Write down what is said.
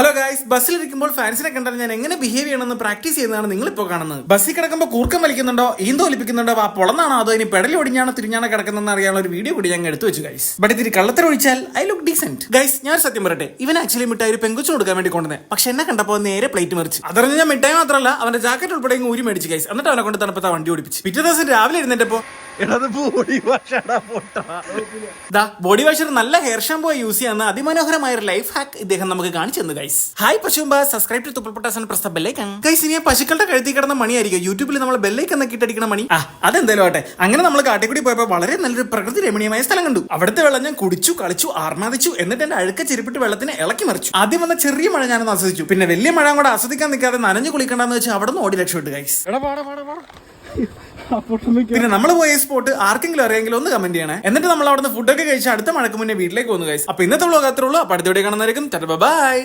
Hello guys ബസ്സിലിരിക്കുമ്പോൾ ഫാൻസിനെ കണ്ടാൽ ഞാൻ എങ്ങനെ ബിഹേവ് ചെയ്യണമെന്ന് പ്രാക്ടീസ് ചെയ്യുന്നതാണ് നിങ്ങൾ ഇപ്പോൾ കാണുന്നത്. ബസ്സിൽ കിടക്കുമ്പോൾ കൂർക്കം വലിക്കുന്നുണ്ടോ ഈന്തോ ഒലിപ്പിക്കുന്നുണ്ടോ ആ പൊളന്നാണോ അതോ ഇനി പെടൽ ഒടിഞ്ഞാണോ തിരിഞ്ഞാണോ കിടക്കുന്നതെന്ന് അറിയാനുള്ള ഒരു വീഡിയോ കൂടി ഞാൻ എടുത്തു വെച്ചു ഗൈസ് ബട്ട് ഇതിരി കള്ളത്തരം ഒഴിച്ചാൽ ഐ ലുക്ക് ഡീസെന്റ് ഗൈസ് ഞാൻ സത്യം പറയട്ടെ. ഇവൻ ആക്ച്വലി മിഠായി ഒരു പെങ്കുച്ചു കൊടുക്കാൻ വേണ്ടി കൊണ്ടുവന്നത് പക്ഷെ എന്നെ കണ്ടപ്പോൾ നേരെ പ്ലേറ്റ് മറിച്ച്. അതറിഞ്ഞ ഞാൻ മിഠായി മാത്രമല്ല അവന്റെ ജാക്കറ്റ് ഉൾപ്പെടെ ഊരി മേടിച്ച് ഗൈസ് എന്നിട്ട് അവനെ കൊണ്ട് തണുപ്പത്ത് വണ്ടി ഓടിപ്പിച്ച്. പിറ്റേ ദിവസം രാവിലെ എടാ ബോഡി വാഷർ നല്ല ഹെയർ ഷാംപോ യൂസ് ചെയ്യുന്ന അതിമനോഹരമായ ഒരു ലൈഫ് ഹാക്ക് ഇദ്ദേഹം നമുക്ക് കാണിച്ചു തന്നു ഗൈസ് ഹായ് പശുമ്പ. സബ്സ്ക്രൈബ് ടു തുപ്പൽപട്ടാസൻ പ്രസ് ബെല്ലൈക്കൻ ഗൈസ് ഇനി പശുക്കളുടെ കഴുത്തി കിടന്ന മണിയായിരിക്കും. യൂട്യൂബിൽ നമ്മൾ ബെല്ലൈക്കൻ എന്നൊക്കെ ഇട്ടടിക്കണ മണി. ആ അതെന്തായാലും ആട്ടെ അങ്ങനെ നമ്മൾ കാട്ടിക്കുടി പോയപ്പോൾ വളരെ നല്ലൊരു പ്രകൃതി രമണീയമായ സ്ഥലം കണ്ടു. അവിടുത്തെ വെള്ളം ഞാൻ കുടിച്ചു കളിച്ചു ആർമാദിച്ചു എന്നിട്ട് എന്റെ അഴുക്ക ചെരുപ്പിട്ട് വെള്ളത്തിന് ഇളക്കി മറിച്ചു. ആദ്യം വന്ന ചെറിയ മഴ ഞാനൊന്ന് ആസ്വദിച്ചു. പിന്നെ വലിയ മഴ കൂടെ ആസ്വദിക്കാൻ നിൽക്കാതെ നനഞ്ഞു കുളിക്കണ്ടെന്ന് വെച്ചാൽ അവിടെ നിന്ന് ഓടി രക്ഷപ്പെട്ടു ഗൈസ് എടാ പാടാ പാടാ പാടാ. പിന്നെ നമ്മൾ പോയ സ്പോട്ട് ആർക്കെങ്കിലും അറിയാമെങ്കിൽ ഒന്ന് കമന്റ് ചെയ്യണേ. എന്നിട്ട് നമ്മൾ അവിടുന്ന് ഫുഡൊക്കെ കഴിച്ച് അടുത്ത മഴക്ക് മുന്നേ വീട്ടിലേക്ക് പോകുന്നു ഗൈസ് അപ്പൊ ഇന്നത്തെ വ്ളോഗ് അത്രേ ഉള്ളൂ. അപ്പൊ അടുത്ത വീഡിയോ കാണുന്നതായിരിക്കും ബൈ